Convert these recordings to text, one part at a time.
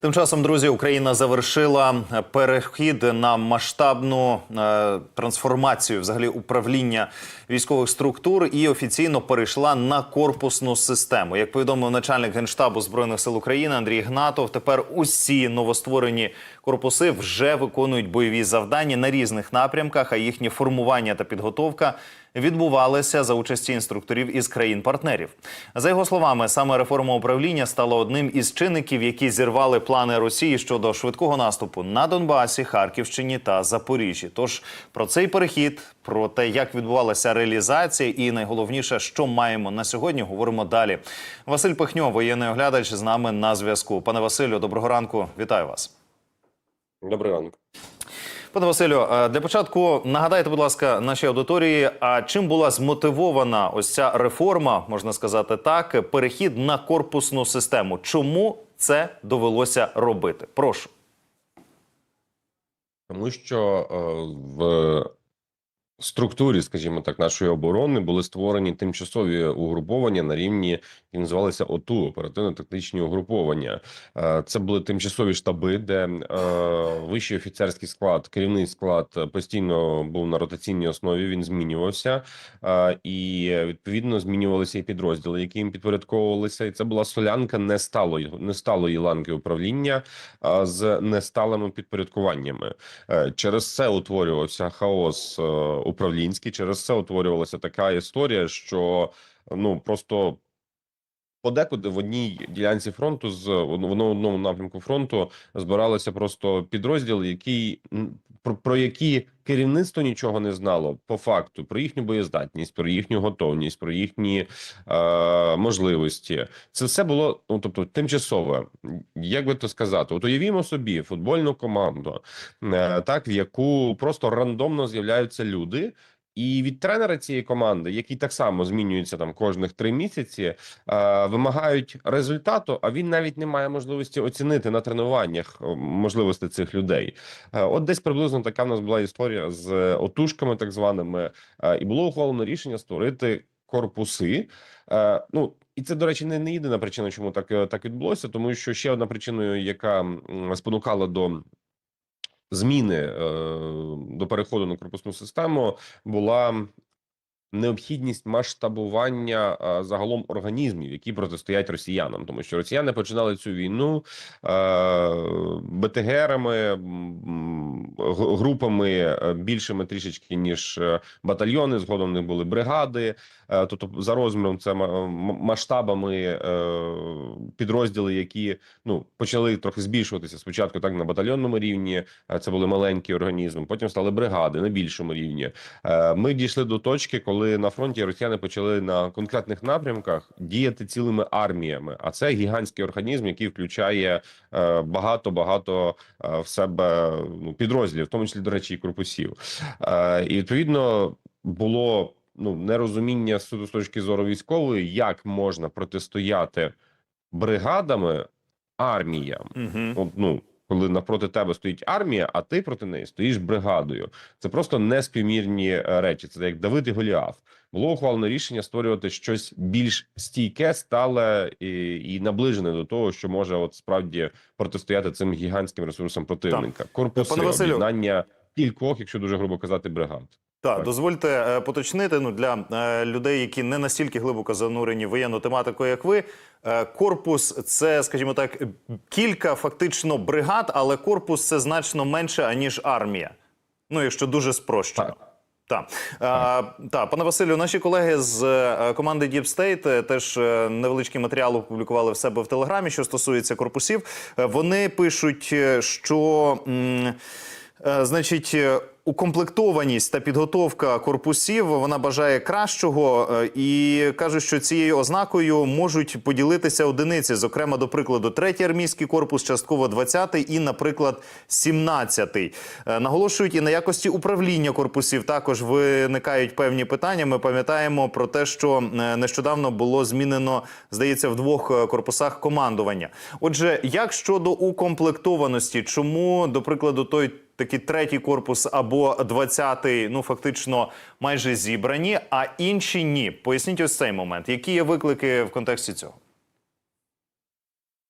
Тим часом, друзі, Україна завершила перехід на масштабну е, трансформацію взагалі управління військових структур і офіційно перейшла на корпусну систему. Як повідомив начальник генштабу збройних сил України Андрій Гнатов, тепер усі новостворені корпуси вже виконують бойові завдання на різних напрямках, а їхнє формування та підготовка відбувалися за участі інструкторів із країн-партнерів. За його словами, саме реформа управління стала одним із чинників, які зірвали плани Росії щодо швидкого наступу на Донбасі, Харківщині та Запоріжжі. Тож про цей перехід, про те, як відбувалася реалізація, і найголовніше, що маємо на сьогодні, говоримо далі. Василь Пихньо, воєнний оглядач, з нами на зв'язку. Пане Василю, доброго ранку. Вітаю вас. Добрий ранок. Пане Василю, е, для початку нагадайте, будь ласка, нашій аудиторії, а чим була змотивована ось ця реформа, можна сказати так, перехід на корпусну систему? Чому це довелося робити? Прошу. Тому що е, в структурі, скажімо так, нашої оборони були створені тимчасові угруповання на рівні, які називалися ОТУ оперативно-тактичні угруповання. Е, Це були тимчасові штаби, де е, вищий офіцерський склад, керівний склад постійно був на ротаційній основі. Він змінювався, е, і відповідно змінювалися і підрозділи, які їм підпорядковувалися. І це була солянка несталої несталої ланки управління з несталими підпорядкуваннями. Через це утворювався хаос управлінський. Через це утворювалася така історія, що ну просто. Подекуди в одній ділянці фронту з в одному напрямку фронту збиралися просто підрозділи, які м, про, про які керівництво нічого не знало по факту про їхню боєздатність, про їхню готовність, про їхні е, можливості. Це все було ну тобто тимчасове. Як би то сказати, от уявімо собі футбольну команду, е, так в яку просто рандомно з'являються люди. І від тренера цієї команди, який так само змінюється там кожних три місяці, е, вимагають результату. А він навіть не має можливості оцінити на тренуваннях е, можливості цих людей. Е, от десь приблизно така в нас була історія з отушками, так званими, е, і було ухвалено рішення створити корпуси. Е, ну і це, до речі, не, не єдина причина, чому так, е, так відбулося, тому що ще одна причиною, яка спонукала до зміни е, до переходу на корпусну систему була необхідність масштабування е, загалом організмів, які протистоять росіянам, тому що росіяни починали цю війну е, г- групами е, більшими трішечки ніж е, батальйони. Згодом них були бригади. Е, тобто за розміром це масштабами підрозділи, які ну почали трохи збільшуватися спочатку, так на батальйонному рівні. Це були маленькі організми. Потім стали бригади на більшому рівні. Ми дійшли до точки, коли на фронті росіяни почали на конкретних напрямках діяти цілими арміями. А це гігантський організм, який включає багато багато в себе ну, підрозділів, в тому числі до речі, і корпусів. Е, І відповідно було ну нерозуміння суду з точки зору військової, як можна протистояти бригадами арміям. Угу. От, ну, коли навпроти тебе стоїть армія, а ти проти неї стоїш бригадою. Це просто неспівмірні е, речі. Це як Давид і Голіаф. Було ухвалено рішення створювати щось більш стійке, стале і, і наближене до того, що може от справді протистояти цим гігантським ресурсам противника. Корпуси, Пане об'єднання кількох, якщо дуже грубо казати, бригад. Так, Так. дозвольте е, поточнити ну для е, людей, які не настільки глибоко занурені в воєнну тематику, як ви. Е, корпус це, скажімо так, кілька фактично бригад, але корпус це значно менше аніж армія. Ну, якщо дуже спрощено. Так. Так. А, та, пане Василю, наші колеги з е, команди Deep State е, теж е, невеличкий матеріал опублікували в себе в Телеграмі, що стосується корпусів. Е, Вони пишуть, е, що. Е, Значить, е, укомплектованість та підготовка корпусів вона бажає кращого е, і кажуть, що цією ознакою можуть поділитися одиниці. Зокрема, до прикладу, третій армійський корпус, частково 20-й і, наприклад, 17-й. Е, Наголошують і на якості управління корпусів також виникають певні питання. Ми пам'ятаємо про те, що е, нещодавно було змінено, здається, в двох корпусах командування. Отже, як щодо укомплектованості, чому, до прикладу, той такий третій корпус або 20-й, ну фактично майже зібрані, а інші ні. Поясніть ось цей момент. Які є виклики в контексті цього?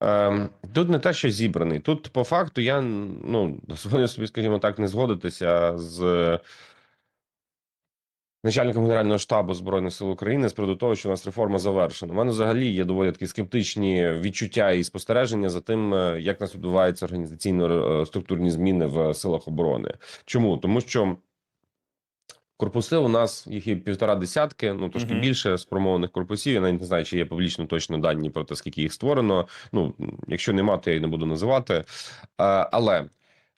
Ем, Тут не те, що зібраний. Тут по факту я ну дозволю собі, скажімо так, не згодитися з начальником Генерального штабу збройних сил України з приводу того, що у нас реформа завершена. У мене взагалі є доволі такі скептичні відчуття і спостереження за тим, е, як нас відбуваються організаційно е, структурні зміни в силах оборони. Чому тому, що корпуси у нас їх є півтора десятки, ну трошки Мгм. більше спромованих корпусів. Я навіть не знаю, чи є публічно точно дані про те, скільки їх створено. Ну якщо нема, то я і не буду називати. Е, Але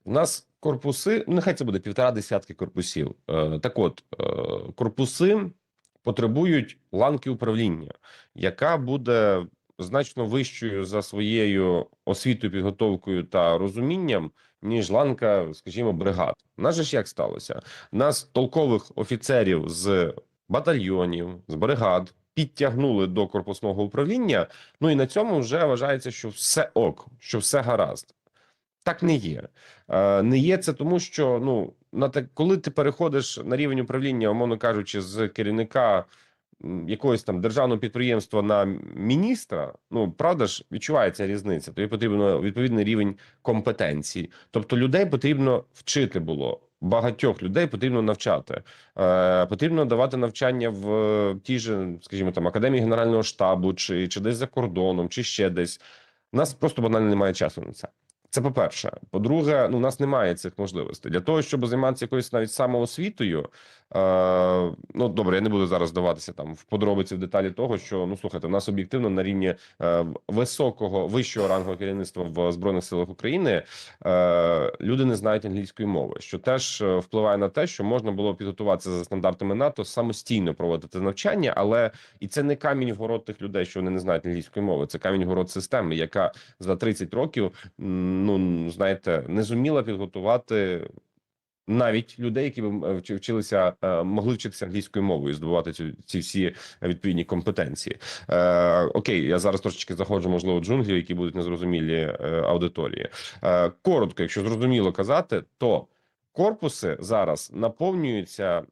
у нас корпуси, ну, нехай це буде півтора десятки корпусів. Е, Так от, е, корпуси потребують ланки управління, яка буде значно вищою за своєю освітою, підготовкою та розумінням, ніж ланка, скажімо, бригад. Нас же ж як сталося? Нас толкових офіцерів з батальйонів, з бригад підтягнули до корпусного управління. Ну і на цьому вже вважається, що все ок, що все гаразд. Так не є. Е, Не є це тому, що ну на те, коли ти переходиш на рівень управління, умовно кажучи, з керівника якогось там державного підприємства на міністра, ну правда ж відчувається різниця. Тобі потрібно відповідний рівень компетенції. Тобто людей потрібно вчити було. Багатьох людей потрібно навчати. Е, потрібно давати навчання в е, тій же, скажімо, там академії генерального штабу, чи, чи десь за кордоном, чи ще десь. У нас просто банально немає часу на це. Це по-перше. По-друге, ну у нас немає цих можливостей для того, щоб займатися якоюсь навіть самоосвітою. Е, ну добре, я не буду зараз здаватися там в подробиці в деталі того, що ну слухайте, у нас об'єктивно на рівні е, високого вищого рангу керівництва в збройних силах України е, люди не знають англійської мови, що теж е, впливає на те, що можна було підготуватися за стандартами НАТО самостійно проводити навчання, але і це не камінь в город тих людей, що вони не знають англійської мови. Це камінь в город системи, яка за 30 років ну знаєте, не зуміла підготувати. Навіть людей, які б е, вчилися, е, могли вчитися англійською мовою, здобувати ці, ці всі відповідні компетенції. Е, окей, я зараз трошечки заходжу, можливо, в джунглі, які будуть незрозумілі е, аудиторії. Е, коротко, якщо зрозуміло казати, то корпуси зараз наповнюються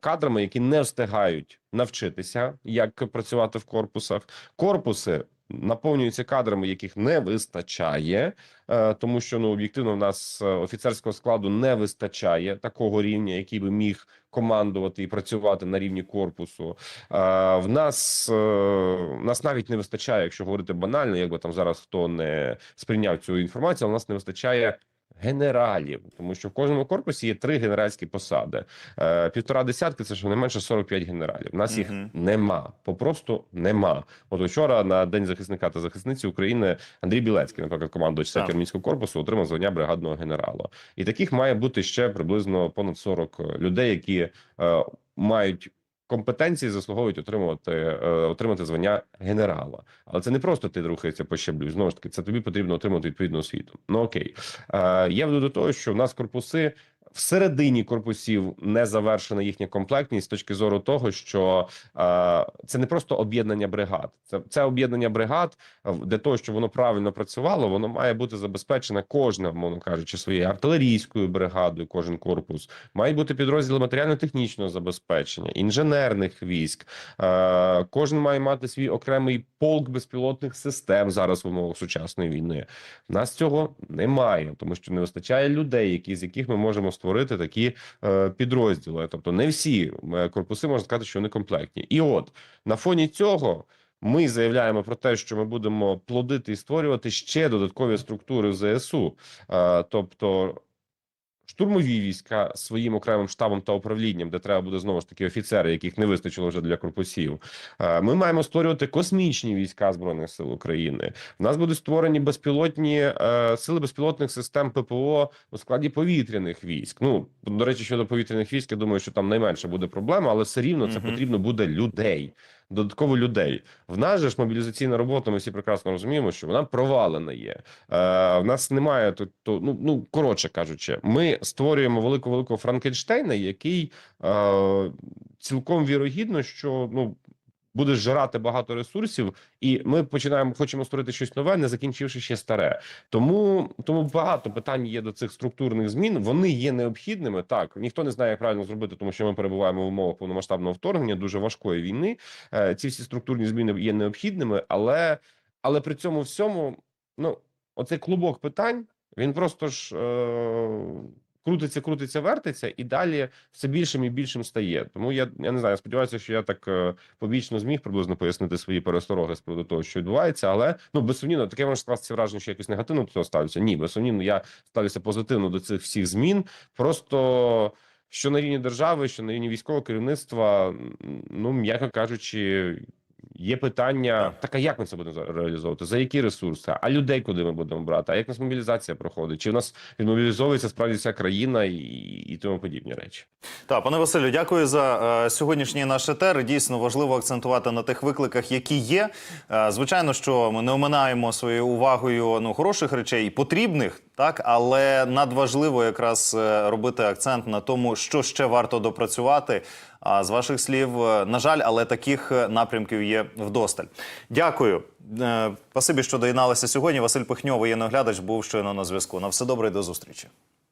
кадрами, які не встигають навчитися, як працювати в корпусах. Корпуси наповнюються кадрами, яких не вистачає, е, тому що ну об'єктивно в нас е, офіцерського складу не вистачає такого рівня, який би міг командувати і працювати на рівні корпусу. Е, В нас в нас навіть не вистачає, якщо говорити банально, якби там зараз хто не сприйняв цю інформацію, але в нас не вистачає. Генералів, тому що в кожному корпусі є три генеральські посади. Е, півтора десятки це щонайменше 45 генералів. У нас їх нема, попросту нема. От вчора на день захисника та захисниці України Андрій Білецький, наприклад, командувач Так. армійського корпусу, отримав звання бригадного генерала. І таких має бути ще приблизно понад 40 людей, які е, мають. Компетенції заслуговують отримувати е, отримати звання генерала, але це не просто ти рухаєшся по щеблю. Знову ж таки, це тобі потрібно отримати відповідну освіту. Ну окей, е, я веду до того, що в нас корпуси всередині корпусів не завершена їхня комплектність з точки зору того, що е, це не просто об'єднання бригад, це, це об'єднання бригад е, для того, щоб воно правильно працювало, воно має бути забезпечене кожна, мовно кажучи, своєю артилерійською бригадою. Кожен корпус має бути підрозділи матеріально-технічного забезпечення, інженерних військ. Е, кожен має мати свій окремий полк безпілотних систем зараз в умовах сучасної війни. У нас цього немає, тому що не вистачає людей, які з яких ми можемо створити такі е, підрозділи. Тобто, не всі е, корпуси можна сказати, що вони комплектні. І от на фоні цього. Ми заявляємо про те, що ми будемо плодити і створювати ще додаткові структури в ЗСУ, Е, тобто штурмові війська своїм окремим штабом та управлінням, де треба буде знову ж таки офіцери, яких не вистачило вже для корпусів. Е, Ми маємо створювати космічні війська збройних сил України. У нас будуть створені безпілотні е, сили безпілотних систем ППО у складі повітряних військ. Ну до речі, щодо повітряних військ, я думаю, що там найменше буде проблема, але все рівно це Мгм. потрібно буде людей. Додатково людей в нас же ж мобілізаційна робота. Ми всі прекрасно розуміємо, що вона провалена є. Е, в нас немає тут то, ну ну коротше кажучи, ми створюємо велику великого Франкенштейна, який е, цілком вірогідно, що ну буде жрати багато ресурсів, і ми починаємо хочемо створити щось нове, не закінчивши ще старе. Тому тому багато питань є до цих структурних змін. Вони є необхідними. Так ніхто не знає, як правильно зробити, тому що ми перебуваємо в умовах повномасштабного вторгнення, дуже важкої війни. Е, Ці всі структурні зміни є необхідними, але але при цьому всьому ну, оцей клубок питань, він просто ж е, крутиться, крутиться, вертиться, і далі все більшим і більшим стає. Тому я, я не знаю, сподіваюся, що я так е, побічно зміг приблизно пояснити свої перестороги з приводу того, що відбувається. Але ну безсумнівно, таке може скласти враження, що якось негативно до цього ставлюся. Ні, безсумнівно, я ставлюся позитивно до цих всіх змін. Просто що на рівні держави, що на рівні військового керівництва, ну м'яко кажучи. Є питання, так а як ми це будемо реалізовувати? За які ресурси? А людей куди ми будемо брати? А як у нас мобілізація проходить? Чи у нас відмобілізовується справді вся країна і, і тому подібні речі? Так, пане Василю, дякую за е, сьогоднішній наш етер. Дійсно важливо акцентувати на тих викликах, які є. Е, звичайно, що ми не оминаємо своєю увагою ну хороших речей і потрібних, так але надважливо якраз е, робити акцент на тому, що ще варто допрацювати. А з ваших слів, е, на жаль, але таких е, напрямків є вдосталь. Дякую. Спасибі, що доєдналися сьогодні. Василь Пихньовий, є оглядач, був щойно на зв'язку. На все добре і до зустрічі.